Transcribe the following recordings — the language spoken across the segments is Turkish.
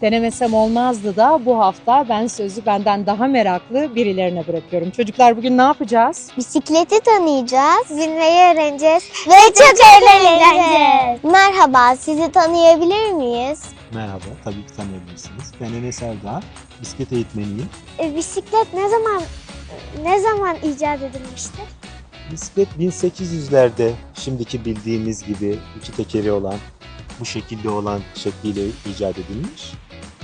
Denemesem olmazdı da bu hafta ben sözü benden daha meraklı birilerine bırakıyorum. Çocuklar bugün ne yapacağız? Bisikleti tanıyacağız, binmeyi öğreneceğiz ve çok eğleneceğiz. Merhaba, sizi tanıyabilir miyiz? Merhaba, tabii ki tanıyabilirsiniz. Ben Enes Erdağ, bisiklet eğitmeniyim. E, bisiklet ne zaman ne zaman icat edilmiştir? Bisiklet 1800'lerde şimdiki bildiğimiz gibi iki tekeri olan, bu şekilde olan şekliyle icat edilmiş.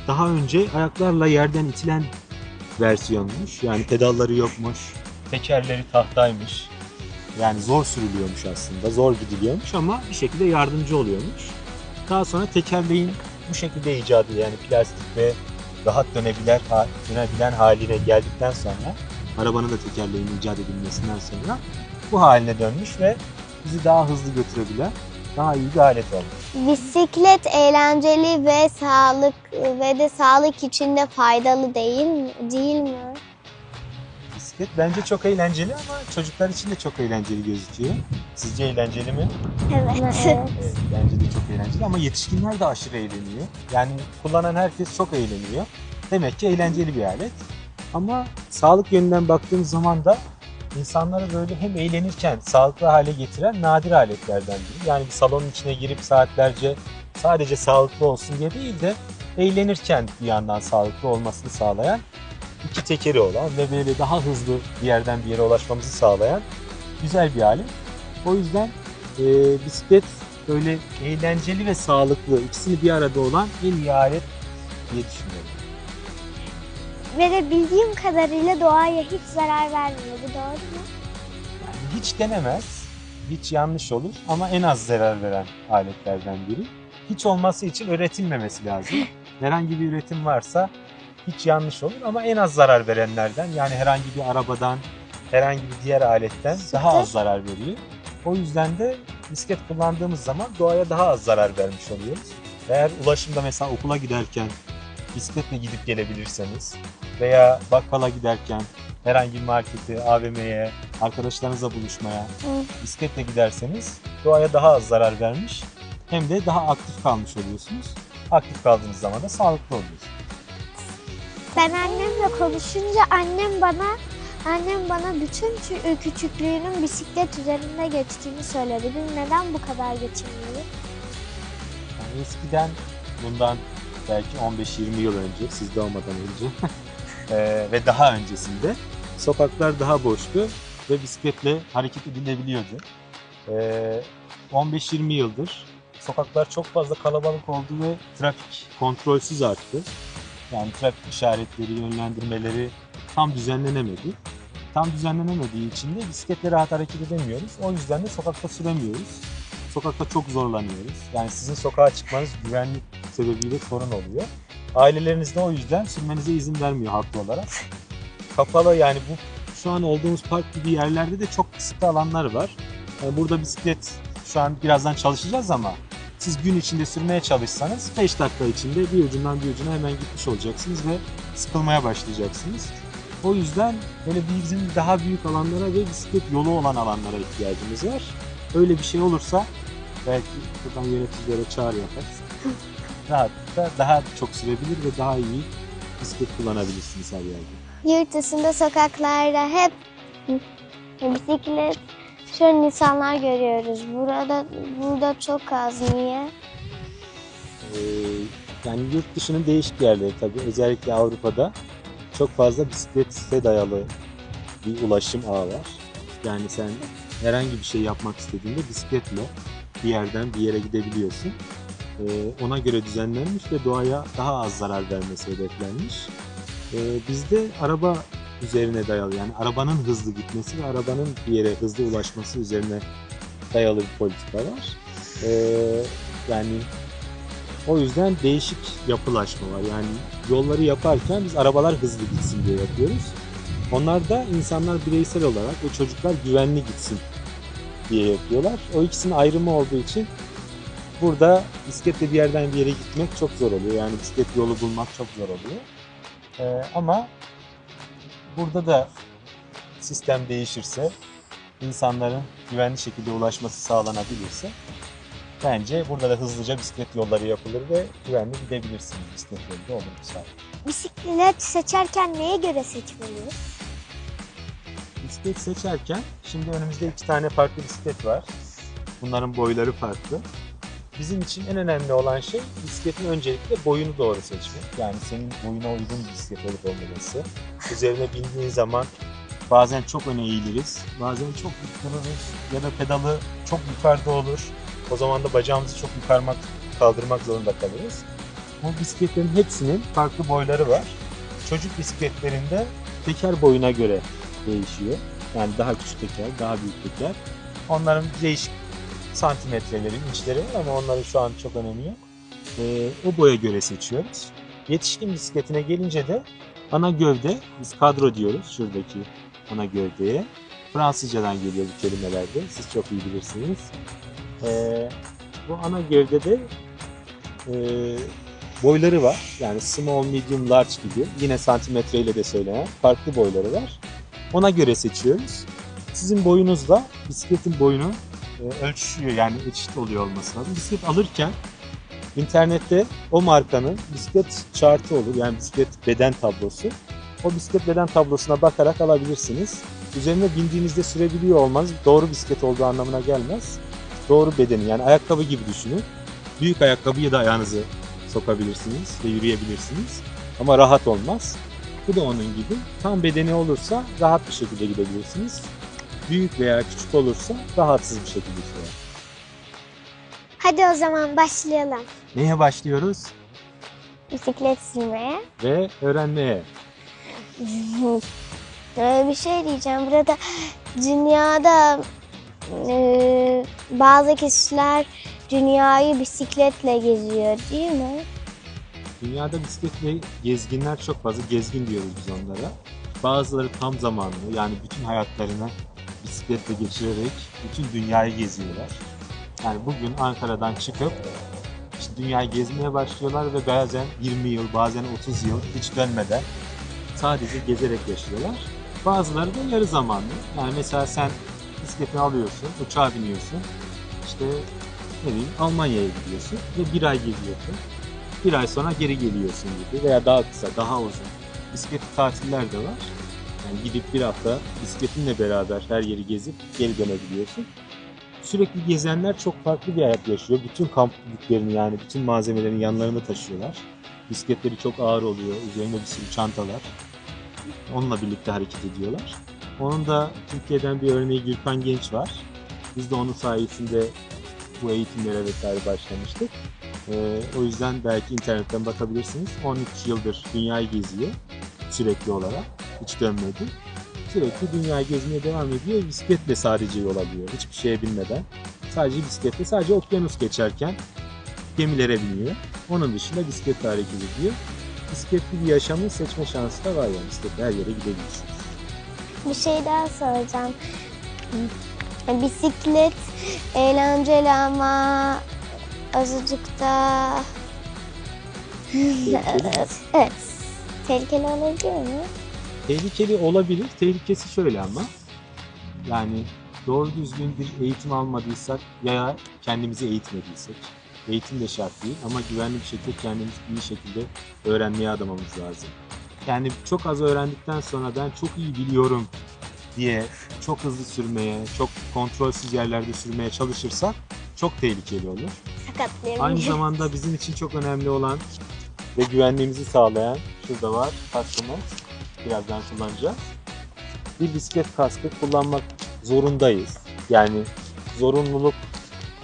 Daha önce ayaklarla yerden itilen versiyonmuş. Yani pedalları yokmuş, tekerleri tahtaymış. Yani zor sürülüyormuş aslında, zor gidiliyormuş ama bir şekilde yardımcı oluyormuş. Daha sonra tekerleğin bu şekilde icadı yani plastik ve rahat dönebilen, dönebilen haline geldikten sonra arabanın da tekerleğinin icat edilmesinden sonra bu haline dönmüş ve bizi daha hızlı götürebilen daha iyi bir alet olmuş. Bisiklet eğlenceli ve sağlık ve de sağlık için de faydalı değil mi? Değil mi? Bisiklet bence çok eğlenceli ama çocuklar için de çok eğlenceli gözüküyor. Sizce eğlenceli mi? Evet. Evet, bence de çok eğlenceli ama yetişkinler de aşırı eğleniyor. Yani kullanan herkes çok eğleniyor. Demek ki eğlenceli bir alet. Ama sağlık yönünden baktığımız zaman da insanları böyle hem eğlenirken sağlıklı hale getiren nadir aletlerden biri. Yani bir salonun içine girip saatlerce sadece sağlıklı olsun diye değil de eğlenirken bir yandan sağlıklı olmasını sağlayan iki tekeri olan ve böyle daha hızlı bir yerden bir yere ulaşmamızı sağlayan güzel bir alet. O yüzden e, bisiklet böyle eğlenceli ve sağlıklı ikisini bir arada olan en iyi alet diye düşünüyorum. Ve de bildiğim kadarıyla doğaya hiç zarar vermiyor. Bu doğru mu? Yani hiç denemez, hiç yanlış olur ama en az zarar veren aletlerden biri. Hiç olması için üretilmemesi lazım. Herhangi bir üretim varsa hiç yanlış olur ama en az zarar verenlerden yani herhangi bir arabadan, herhangi bir diğer aletten daha az zarar veriyor. O yüzden de bisiklet kullandığımız zaman doğaya daha az zarar vermiş oluyoruz. Eğer ulaşımda mesela okula giderken bisikletle gidip gelebilirseniz veya bakkala giderken herhangi bir markete, AVM'ye, arkadaşlarınızla buluşmaya bisikletle giderseniz doğaya daha az zarar vermiş hem de daha aktif kalmış oluyorsunuz. Aktif kaldığınız zaman da sağlıklı oluyorsunuz. Ben annemle konuşunca annem bana annem bana bütün çü- küçüklüğünün bisiklet üzerinde geçtiğini söyledi. Biz neden bu kadar geçirmiyoruz? Yani eskiden bundan belki 15-20 yıl önce, siz doğmadan önce eee, ve daha öncesinde sokaklar daha boştu ve bisikletle hareket edilebiliyordu. Eee, 15-20 yıldır sokaklar çok fazla kalabalık oldu ve trafik kontrolsüz arttı. Yani trafik işaretleri, yönlendirmeleri tam düzenlenemedi. Tam düzenlenemediği için de bisikletle rahat hareket edemiyoruz. O yüzden de sokakta süremiyoruz. Sokakta çok zorlanıyoruz. Yani sizin sokağa çıkmanız güvenlik sebebiyle sorun oluyor. Aileleriniz de o yüzden sürmenize izin vermiyor haklı olarak. Kapalı yani bu şu an olduğumuz park gibi yerlerde de çok kısıtlı alanlar var. Yani burada bisiklet şu an birazdan çalışacağız ama siz gün içinde sürmeye çalışsanız 5 dakika içinde bir ucundan bir ucuna hemen gitmiş olacaksınız ve sıkılmaya başlayacaksınız. O yüzden böyle bizim daha büyük alanlara ve bisiklet yolu olan alanlara ihtiyacımız var. Öyle bir şey olursa belki buradan yöneticilere çağrı yaparız. Rahatlıkla daha çok sürebilir ve daha iyi bisiklet kullanabilirsiniz her yerde. Yurt dışında sokaklarda hep bisiklet süren insanlar görüyoruz. Burada burada çok az. Niye? Ee, yani yurt dışının değişik yerleri tabii özellikle Avrupa'da çok fazla bisiklete dayalı bir ulaşım ağı var. Yani sen herhangi bir şey yapmak istediğinde bisikletle bir yerden bir yere gidebiliyorsun. Ee, ona göre düzenlenmiş ve doğaya daha az zarar vermesi hedeflenmiş. Ee, bizde araba üzerine dayalı yani arabanın hızlı gitmesi ve arabanın bir yere hızlı ulaşması üzerine dayalı bir politika var. Ee, yani o yüzden değişik yapılaşma var. Yani yolları yaparken biz arabalar hızlı gitsin diye yapıyoruz. Onlar da insanlar bireysel olarak ve çocuklar güvenli gitsin diye yapıyorlar. O ikisinin ayrımı olduğu için burada bisikletle bir yerden bir yere gitmek çok zor oluyor. Yani bisiklet yolu bulmak çok zor oluyor. Ee, ama burada da sistem değişirse, insanların güvenli şekilde ulaşması sağlanabilirse Bence burada da hızlıca bisiklet yolları yapılır ve güvenli gidebilirsiniz. Bisiklet yolu da olur bu. Bisiklet seçerken neye göre seçmeliyiz? Bisiklet seçerken şimdi önümüzde iki tane farklı bisiklet var. Bunların boyları farklı. Bizim için en önemli olan şey bisikletin öncelikle boyunu doğru seçmek. Yani senin boyuna uygun bir bisiklet olup olmaması. Üzerine bindiğin zaman bazen çok öne eğiliriz, bazen çok dururuz ya da pedalı çok yukarıda olur. O zaman da bacağımızı çok yukarmak, kaldırmak zorunda kalırız. Bu bisikletlerin hepsinin farklı boyları var. Çocuk bisikletlerinde teker boyuna göre değişiyor. Yani daha küçük teker, daha büyük teker. Onların değişik santimetreleri, inçleri var ama onların şu an çok önemi yok. Ee, o boya göre seçiyoruz. Yetişkin bisikletine gelince de ana gövde, biz kadro diyoruz şuradaki ana gövdeye. Fransızcadan geliyor bu kelimeler de, siz çok iyi bilirsiniz. Ee, bu ana gövdede e, boyları var. Yani small, medium, large gibi. Yine santimetreyle de söylenen farklı boyları var. Ona göre seçiyoruz. Sizin boyunuzla bisikletin boyunu e, ölçüşüyor yani eşit oluyor olması lazım. Bisiklet alırken internette o markanın bisiklet chartı olur yani bisiklet beden tablosu. O bisiklet beden tablosuna bakarak alabilirsiniz. Üzerine bindiğinizde sürebiliyor olmanız doğru bisiklet olduğu anlamına gelmez. Doğru bedeni yani ayakkabı gibi düşünün. Büyük ayakkabıya da ayağınızı sokabilirsiniz ve yürüyebilirsiniz. Ama rahat olmaz. Bu da onun gibi. Tam bedeni olursa rahat bir şekilde gidebilirsiniz. Büyük veya küçük olursa rahatsız bir şekilde sürer. Hadi o zaman başlayalım. Neye başlıyoruz? Bisiklet sürmeye. Ve öğrenmeye. Ee, bir şey diyeceğim. Burada dünyada e, bazı kişiler dünyayı bisikletle geziyor değil mi? Dünyada bisikletle gezginler çok fazla. Gezgin diyoruz biz onlara. Bazıları tam zamanlı yani bütün hayatlarını bisikletle geçirerek bütün dünyayı geziyorlar. Yani bugün Ankara'dan çıkıp işte dünyayı gezmeye başlıyorlar ve bazen 20 yıl, bazen 30 yıl hiç dönmeden sadece gezerek yaşıyorlar. Bazıları da yarı zamanlı. Yani mesela sen bisikletini alıyorsun, uçağa biniyorsun. İşte ne bileyim Almanya'ya gidiyorsun ve bir ay geziyorsun. Bir ay sonra geri geliyorsun gibi veya daha kısa, daha uzun. Bisikletli tatiller de var. Yani gidip bir hafta bisikletinle beraber her yeri gezip geri dönebiliyorsun. Sürekli gezenler çok farklı bir hayat yaşıyor. Bütün kamp yüklerini yani bütün malzemelerini yanlarında taşıyorlar. Bisikletleri çok ağır oluyor. Üzerinde bir sürü çantalar. Onunla birlikte hareket ediyorlar. Onun da Türkiye'den bir örneği Gürkan Genç var. Biz de onun sayesinde bu eğitimlere vesaire başlamıştık. Ee, o yüzden belki internetten bakabilirsiniz. 13 yıldır dünyayı geziyor sürekli olarak. Hiç dönmedi. Sürekli dünyayı gezmeye devam ediyor. Bisikletle sadece yol alıyor. Hiçbir şeye binmeden. Sadece bisikletle. Sadece okyanus geçerken gemilere biniyor. Onun dışında bisikletle hareket ediyor. Bisikletli bir yaşamı seçme şansı da var yani. Bisikletle her yere gidebilirsiniz. Bir şey daha soracağım. Bisiklet eğlenceli ama azıcık da evet tehlikeli olabilir mi? Tehlikeli olabilir. Tehlikesi şöyle ama. Yani doğru düzgün bir eğitim almadıysak veya kendimizi eğitmediysek. Eğitim de şart değil ama güvenli bir şekilde kendimiz iyi şekilde öğrenmeye adamamız lazım. Yani çok az öğrendikten sonra ben çok iyi biliyorum diye çok hızlı sürmeye, çok kontrolsüz yerlerde sürmeye çalışırsak çok tehlikeli olur. Sakatlayabilir. Aynı zamanda bizim için çok önemli olan ve güvenliğimizi sağlayan şurada var kaskımız. Birazdan kullanacağız. Bir bisiklet kaskı kullanmak zorundayız. Yani zorunluluk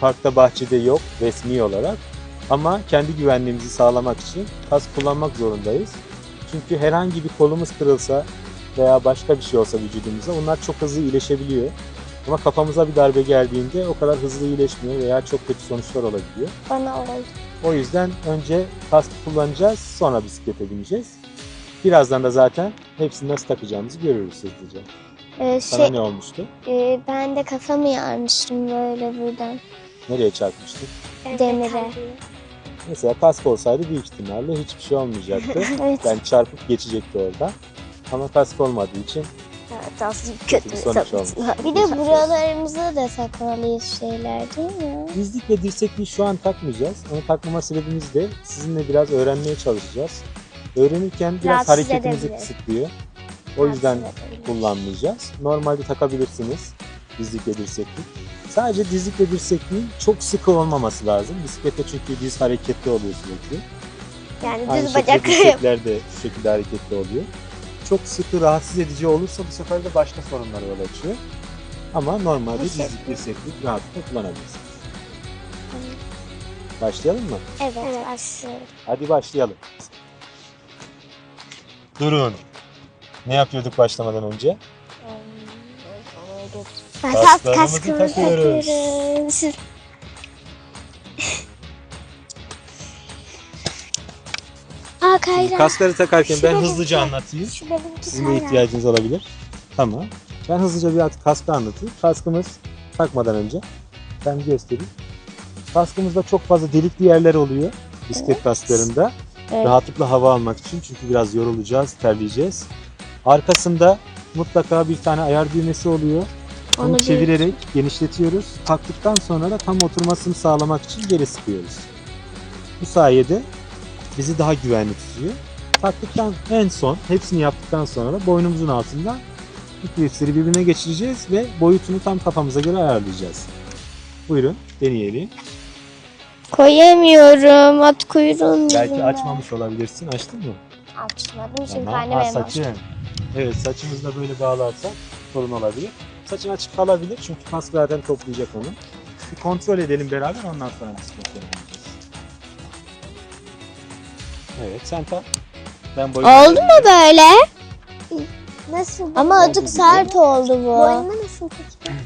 parkta bahçede yok resmi olarak. Ama kendi güvenliğimizi sağlamak için kask kullanmak zorundayız. Çünkü herhangi bir kolumuz kırılsa veya başka bir şey olsa vücudumuza onlar çok hızlı iyileşebiliyor. Ama kafamıza bir darbe geldiğinde o kadar hızlı iyileşmiyor veya çok kötü sonuçlar olabiliyor. Bana oldu. O yüzden önce kask kullanacağız, sonra bisiklete bineceğiz. Birazdan da zaten hepsini nasıl takacağımızı görürüz hızlıca. Ee, Sana şey, ne olmuştu? e, ben de kafamı yarmıştım böyle buradan. Nereye çarpmıştık? Demire. Mesela kask olsaydı büyük ihtimalle hiçbir şey olmayacaktı. evet. Yani çarpıp geçecekti orada. Ama kask olmadığı için olsun, Kötü kötü bir de buralarımıza da takmalıyız şeyler değil mi? Dizlik ve dirsekliği şu an takmayacağız. Onu takmama sebebimiz de sizinle biraz öğrenmeye çalışacağız. Öğrenirken biraz Rahatsız hareketimizi edebilir. kısıtlıyor. O yüzden edebilir. kullanmayacağız. Normalde takabilirsiniz dizlik ve dirseklik. Sadece dizlik ve dirsekliğin çok sıkı olmaması lazım. Bisiklette çünkü diz hareketli oluyor sürekli. Yani Aynı düz bacak dirsekler de şu şekilde hareketli oluyor. Çok sıkı rahatsız edici olursa bu sefer de başka sorunlara yol açıyor. Ama normalde Bu dizlik şekilde. dirseklik rahatlıkla kullanabilirsiniz. Başlayalım mı? Evet, başlıyorum. Hadi başlayalım. Durun. Ne yapıyorduk başlamadan önce? Kasklarımızı kaskımızı takıyoruz. takıyoruz. Aa Kayra. Kaskları takarken Şu ben benimki. hızlıca anlatayım. Şu benimki Sizin de Kayra. ihtiyacınız olabilir. Tamam. Ben hızlıca bir kaskı anlatayım. Kaskımız takmadan önce ben bir göstereyim. Kaskımızda çok fazla delikli yerler oluyor. Bisiklet kasklarında. Evet. Rahatlıkla hava almak için çünkü biraz yorulacağız, terleyeceğiz. Arkasında mutlaka bir tane ayar düğmesi oluyor. Onu, Onu bir- çevirerek genişletiyoruz. Taktıktan sonra da tam oturmasını sağlamak için geri sıkıyoruz. Bu sayede bizi daha güvenli tutuyor. Taktıktan en son, hepsini yaptıktan sonra da boynumuzun altında ipleri birbirine geçireceğiz ve boyutunu tam kafamıza göre ayarlayacağız. Buyurun deneyelim. Koyamıyorum. At kuyruğun Belki açmamış olabilirsin. Açtın mı? Açmadım çünkü Tamam. annem Ha, saçın. Evet saçımızı da böyle bağlarsak sorun olabilir. Saçın açık kalabilir çünkü kask zaten toplayacak onu. Bir kontrol edelim beraber ondan sonra bisikletle oynayacağız. Evet sen tak. Ben boyunu Oldu mu böyle? Nasıl? Ama Oldu azıcık gibi. sert oldu bu. Boynuna nasıl peki?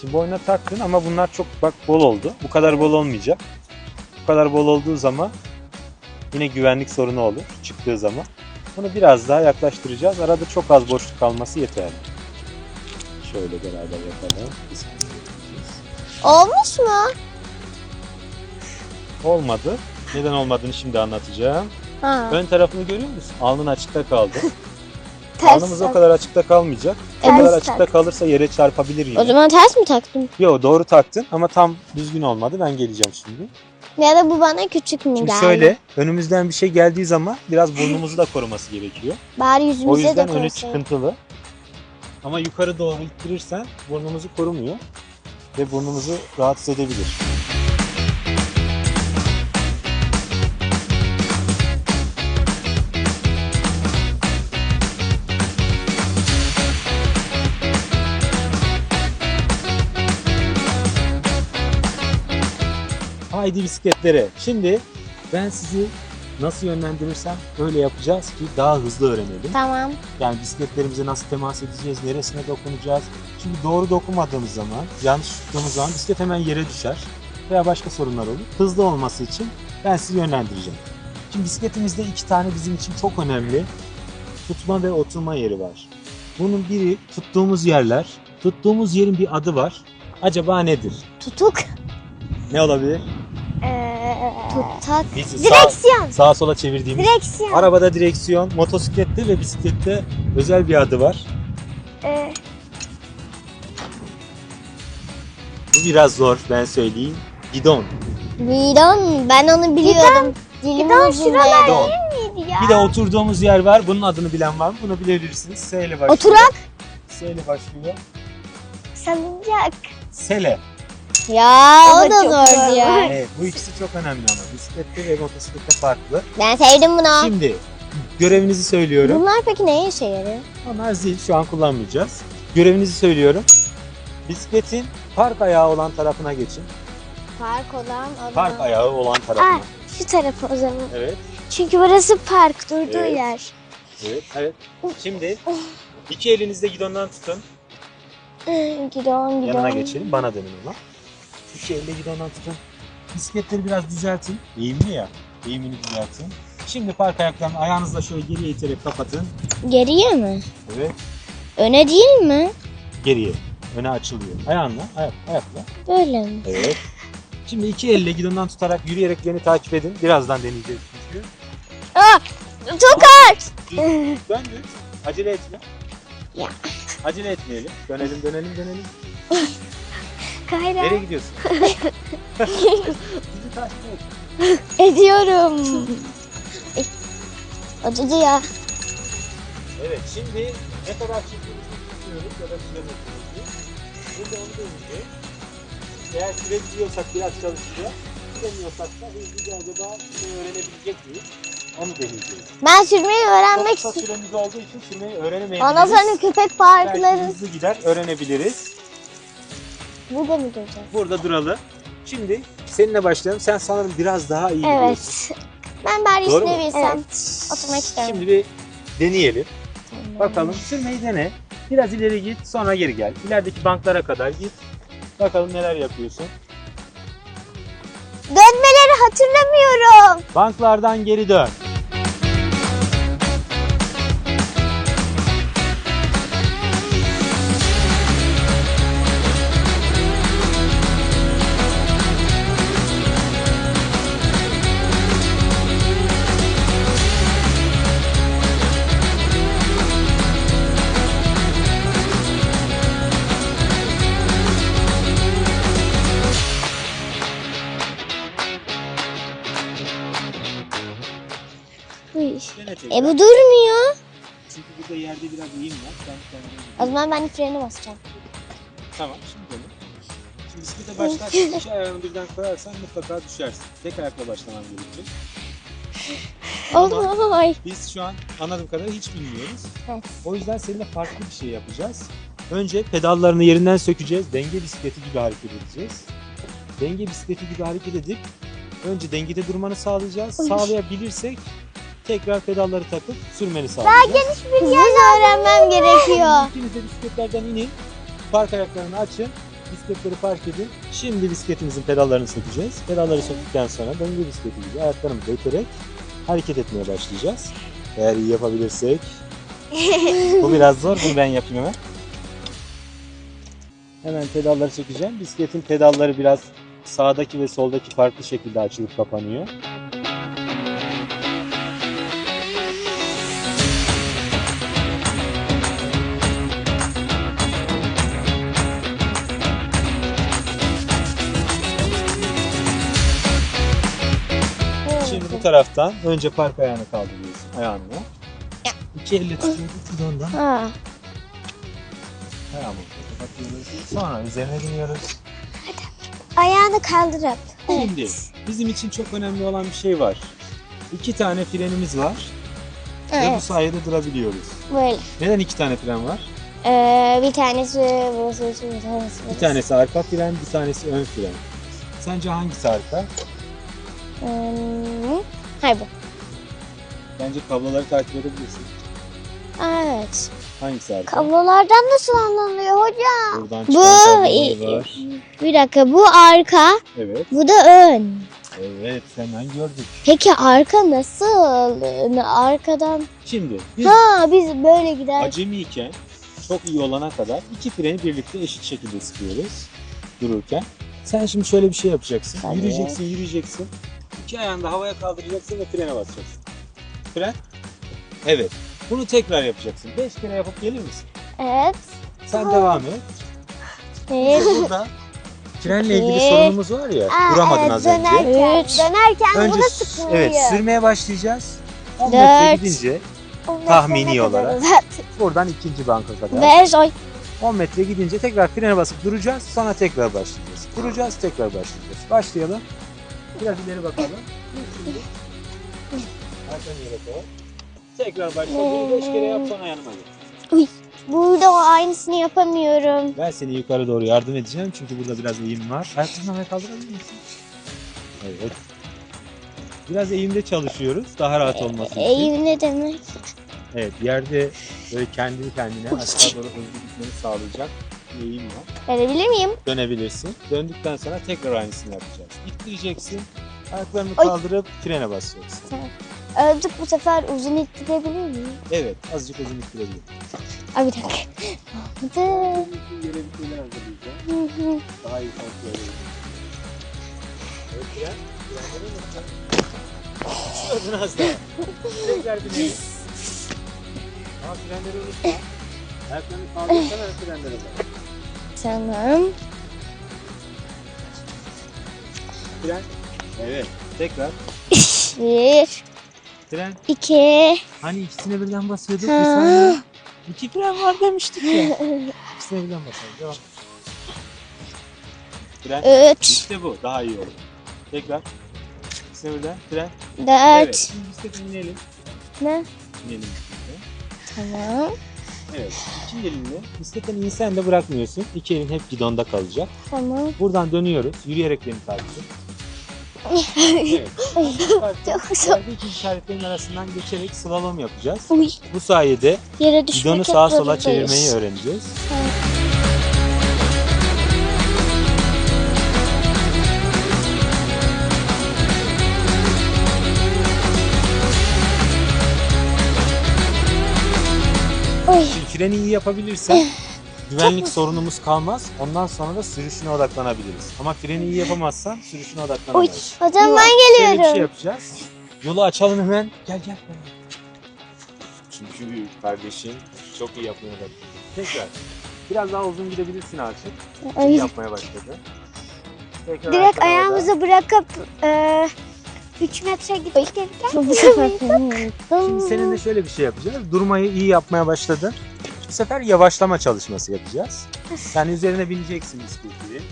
Şimdi boyuna taktın ama bunlar çok bak bol oldu. Bu kadar bol olmayacak. Bu kadar bol olduğu zaman yine güvenlik sorunu olur çıktığı zaman. Bunu biraz daha yaklaştıracağız. Arada çok az boşluk kalması yeterli. Şöyle beraber yapalım. Olmuş mu? Olmadı. Neden olmadığını şimdi anlatacağım. Ha. Ön tarafını görüyor musun? Alnın açıkta kaldı. Ters. Alnımız o kadar açıkta kalmayacak. O Ters kadar açıkta tak. kalırsa yere çarpabilir yine. O zaman ters mi taktım? Yo doğru taktın ama tam düzgün olmadı. Ben geleceğim şimdi. Ya da bu bana küçük mü Şimdi geldi? şöyle önümüzden bir şey geldiği zaman biraz burnumuzu da koruması gerekiyor. Bari yüzümüze O yüzden de önü çıkıntılı. Ama yukarı doğru ittirirsen burnumuzu korumuyor ve burnumuzu rahatsız edebilir. Haydi bisikletlere. Şimdi ben sizi nasıl yönlendirirsem öyle yapacağız ki daha hızlı öğrenelim. Tamam. Yani bisikletlerimize nasıl temas edeceğiz, neresine dokunacağız. Çünkü doğru dokunmadığımız zaman, yanlış tuttuğumuz zaman bisiklet hemen yere düşer veya başka sorunlar olur. Hızlı olması için ben sizi yönlendireceğim. Şimdi bisikletimizde iki tane bizim için çok önemli tutma ve oturma yeri var. Bunun biri tuttuğumuz yerler. Tuttuğumuz yerin bir adı var. Acaba nedir? Tutuk. Ne olabilir? Tutak. Biz sağ, direksiyon. sağa sola çevirdiğimiz. Direksiyon. Arabada direksiyon, motosiklette ve bisiklette özel bir adı var. Ee, Bu biraz zor ben söyleyeyim. Gidon. Bidon. Ben onu biliyordum. Dilimin Bidon ucundaydı. Gidon. neydi ya? Bir de oturduğumuz yer var. Bunun adını bilen var mı? Bunu bilebilirsiniz. S ile başlıyor. Oturak. S ile başlıyor. Salıncak. Sele. Ya o Evet, da çok zordu zor. ya. Evet, bu ikisi çok önemli ama. Bisiklette ve motosiklette farklı. Ben sevdim bunu. Şimdi görevinizi söylüyorum. Bunlar peki neye işe yarıyor? Onlar zil şu an kullanmayacağız. Görevinizi söylüyorum. Bisikletin park ayağı olan tarafına geçin. Park olan o Park ayağı olan tarafına. Aa. Şu tarafa o zaman. Evet. Çünkü burası park durduğu Evet. yer. Evet, evet. Şimdi iki elinizde gidondan tutun. Gidon gidon. Yanına geçelim. Bana dönün ona. İki elle gidondan tutun. Bisikletleri biraz düzeltin. Eğimli ya. Eğimini düzeltin. Şimdi park ayaklarını ayağınızla şöyle geriye iterek kapatın. Geriye mi? Evet. Öne değil mi? Geriye. Öne açılıyor. Ayağınla, ayak, ayakla. Böyle mi? Evet. Şimdi iki elle gidondan tutarak yürüyerek beni takip edin. Birazdan deneyeceğiz çünkü. Aa! Çok Dön düz. Acele etme. Ya. Acele etmeyelim. Dönelim dönelim dönelim. Kayra. Nereye gidiyorsun? Bizi takip et. Ediyorum. Acıdı ya. Evet şimdi ne kadar çektiğimizi düşünüyoruz ya da kilometremizi. Burada onu deneyeceğiz. Eğer sürebiliyorsak biraz çalışacağız. Süremiyorsak da hızlıca acaba bunu öğrenebilecek miyiz? Onu deneyeceğiz. Ben sürmeyi öğrenmek Çok kısa istiyorum. süremiz olduğu için sürmeyi öğrenemeyebiliriz. Ondan sonra köpek Belki parkları. hızlı gider öğrenebiliriz. Burada mı duracağız? Burada duralım. Şimdi seninle başlayalım. Sen sanırım biraz daha iyi biliyorsun. Evet. Ben bari Doğru mu? üstüne binsem. Oturmak istiyorum. Şimdi bir deneyelim. Bakalım sürmeyi dene. Biraz ileri git sonra geri gel. İlerideki banklara kadar git. Bakalım neler yapıyorsun. Dönmeleri hatırlamıyorum. Banklardan geri dön. E bu durmuyor. Çünkü burada yerde biraz eğim var. Sen kendin- O zaman ben freni basacağım. Tamam şimdi dene. Şimdi bisiklete başlarken iki ayağını birden koyarsan mutlaka düşersin. Tek ayakla başlaman gerekecek. Oy. biz şu an anladığım kadarıyla hiç bilmiyoruz. Evet. O yüzden seninle farklı bir şey yapacağız. Önce pedallarını yerinden sökeceğiz. Denge bisikleti gibi hareket edeceğiz. Denge bisikleti gibi hareket edip önce dengede durmanı sağlayacağız. Sağlayabilirsek tekrar pedalları takıp sürmeni sağlayacağız. Hızlı öğrenmem gerekiyor. İkiniz de bisikletlerden inin. Park ayaklarını açın. Bisikletleri park edin. Şimdi bisikletimizin pedallarını sökeceğiz. Pedalları söktükten sonra denge bisikleti gibi ayaklarımızı öterek hareket etmeye başlayacağız. Eğer iyi yapabilirsek. Bu biraz zor. Bunu ben yapayım hemen. Hemen pedalları sökeceğim. Bisikletin pedalları biraz sağdaki ve soldaki farklı şekilde açılıp kapanıyor. Taraftan önce park ayağını kaldırıyorsun. Ayağını. İki elle tutuyoruz. Ondan Ha. ayağımızı kapatıyoruz. Sonra üzerine biniyoruz. Ayağını kaldırıp. Şimdi bizim için çok önemli olan bir şey var. İki tane frenimiz var ve bu Evet. sayede durabiliyoruz. Böyle. Neden iki tane fren var? Ee, bir tanesi burası, bir tanesi burası. Bir tanesi arka fren, bir tanesi ön fren. Sence hangisi arka? Hmm. Hayır bu. Bence kabloları takip edebilirsin. Aa, Evet. Hangisi arka? Kablolardan nasıl anlanıyor hocam? Buradan Bu çıkan i- kablolar var. Bir dakika bu arka, Evet, bu da ön. evet hemen gördük. Peki arka nasıl? Arkadan. Şimdi biz Ha biz böyle gider. acemiyken çok iyi olana kadar iki freni birlikte eşit şekilde sıkıyoruz dururken. Sen şimdi şöyle bir şey yapacaksın. Tabii. Yürüyeceksin, yürüyeceksin. İki ayağını da havaya kaldıracaksın ve frene basacaksın. Fren. Evet. Bunu tekrar yapacaksın. Beş kere yapıp gelir misin? Evet. Sen devam et. Evet. Burada frenle ilgili İki. sorunumuz var ya. Aa, duramadın evet, az önce. Dönerken, Üç. dönerken Önce buna s- sıkılıyor. evet sürmeye başlayacağız. 10 Dört. metre gidince Ondan tahmini sonra kadar olarak. uzat. buradan ikinci banka kadar. Beş oy. 10 metre gidince tekrar frene basıp duracağız. Sonra tekrar başlayacağız. Duracağız, tekrar başlayacağız. Başlayalım. Biraz ileri bakalım. Arkadan ileri bakalım. Tekrar başlayalım. 5 kere yap sonra yanıma gel. Burada o aynısını yapamıyorum. Ben seni yukarı doğru yardım edeceğim. Çünkü burada biraz eğim var. Ayaklarını havaya kaldırabilir misin? Evet. Biraz eğimde çalışıyoruz. Daha rahat olması için. Eğim ne demek? Evet. Yerde böyle kendini kendine aşağı doğru hızlı gitmeni sağlayacak eğim var. Verebilir miyim? dönebilirsin. Döndükten sonra tekrar aynısını yapacağız. İttireceksin. Ayaklarını Ay. kaldırıp frene basacaksın. Öldük bu sefer uzun ittirebilir miyim? Evet, azıcık uzun ittirebilirim. Ay bir dakika. Olmadı. Yere bir şeyler hazırlayacağım. Daha iyi edebilirim. Evet, fren. Frenleri unutma. Az daha. Tekrar binelim. Ama frenleri unutma. Ayaklarını kaldırsana ve frenlere bak. Tamam. Fren. Evet. Tekrar. Bir, Fren. iki, Hani ikisine birden basıyorduk. Ha. Bir saniye. İki fren var demiştik ya. İkisine birden basalım. Devam. Fren. üç, İşte bu. Daha iyi oldu. Tekrar. İkisine birden. Fren. dört. Evet. Şimdi bisiklete inelim. Ne? İnelim bisiklete. Tamam. Evet. İki elinle bisikletten insen de bırakmıyorsun. İki elin hep gidonda kalacak. Tamam. Buradan dönüyoruz. Yürüyerek beni takip et. evet. Çok zor. Yerdeki işaretlerin arasından geçerek slalom yapacağız. Uy, Bu sayede yere düşmek gidonu sağa sola zorundayız. çevirmeyi öğreneceğiz. Uy, freni iyi yapabilirsen güvenlik sorunumuz kalmaz. Ondan sonra da sürüşüne odaklanabiliriz. Ama freni iyi yapamazsan sürüşüne uy. odaklanamayız. Hocam ben Şöyle bir şey geliyorum. yapacağız. Yolu açalım hemen. Gel gel. Çünkü kardeşim çok iyi yapmaya başladı. Tekrar. Biraz daha uzun gidebilirsin artık. İyi Ay, yapmaya başladı. Tekrar Direkt arkana ayağımızı bırakıp e, 3 metre sefer unuttum. Şimdi seninle şöyle bir şey yapacağız. Durmayı iyi yapmaya başladın. Bu sefer yavaşlama çalışması yapacağız. Yani üzerine bineceksin bisikleti.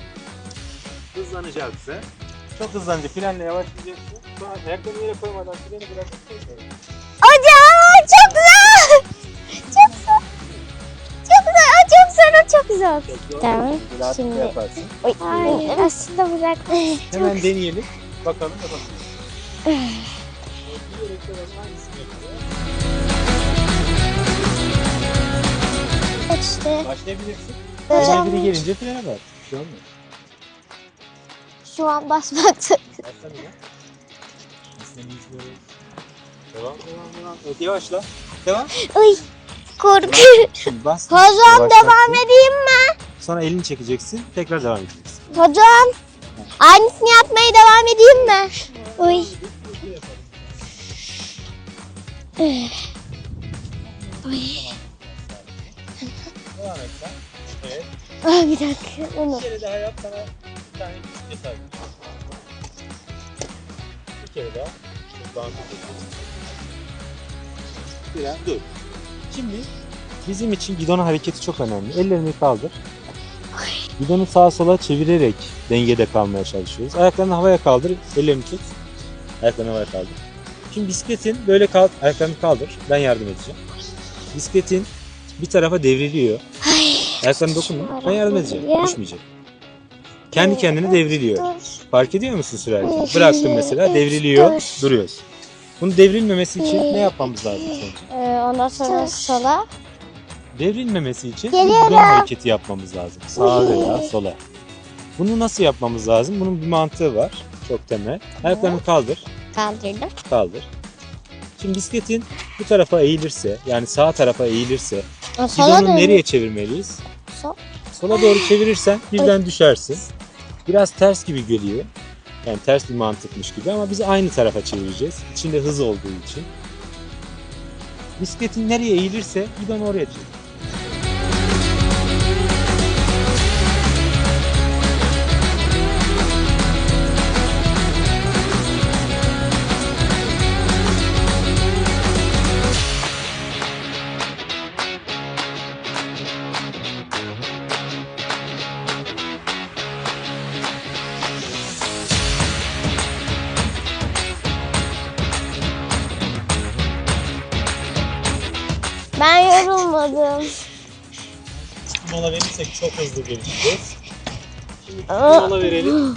Hızlanacaksın. Çok hızlanınca frenle yavaşlayacaksın. Sonra ayaklarını yere koymadan freni bırakacaksın. Hocam çok güzel. Çok güzel. Çok güzel. Aa, Çok güzel. Çok zor. Tamam, Rahatlıkla şimdi- yaparsın. Uy, Hayır aslında bırakmayız. Hemen deneyelim. Bakalım. Yürüyerek de bak? İşte Başlayabilirsin. Hocam- Önce biri gelince frene bak. Bir şey olmuyor. şu an ya. Seni izliyoruz. Devam, devam, devam. Evet, yavaşla. Devam. Uy korkuyorum. Şimdi bas. Hocam Yavaşlattın. devam edeyim mi? Sonra elini çekeceksin. Tekrar devam edeceksin. Hocam aynısını yapmaya devam edeyim mi? Uy. Devam et sen. Evet. Aa, bir dakika. Onu. Bir kere daha yap sana bir tane bisiklet al. Bir kere daha. Şuradan Biraz dur. Şimdi bizim için gidon hareketi çok önemli. Ellerini kaldır. Gidonu sağa sola çevirerek dengede kalmaya çalışıyoruz. Ayaklarını havaya kaldır, ellerini tut. Ayaklarını havaya kaldır. Şimdi bisikletin böyle kalk, ayaklarını kaldır. Ben yardım edeceğim. Bisikletin bir tarafa devriliyor. Ayaklarını dokunma. Ben yardım edeceğim. Düşmeyecek. Kendi kendine devriliyor. Fark ediyor musun sürerken? Bıraktım mesela devriliyor, duruyoruz. Bunun devrilmemesi için ne yapmamız lazım sence? Ondan sonra sola. Devrilmemesi için bir Geliyorum. gidon hareketi yapmamız lazım. Sağa veya sola. Bunu nasıl yapmamız lazım? Bunun bir mantığı var. Çok temel. Ayaklarını kaldır, Kaldırdım. kaldır. Şimdi bisikletin bu tarafa eğilirse, yani sağ tarafa eğilirse, O sola gidonu nereye çevirmeliyiz? Sol. Sola doğru çevirirsen birden düşersin. Biraz ters gibi geliyor. Yani ters bir mantıkmış gibi ama biz aynı tarafa çevireceğiz. İçinde hız olduğu için. Bisikletin nereye eğilirse gidon oraya çevir. Çok hızlı gelişeceğiz. Şimdi mola verelim.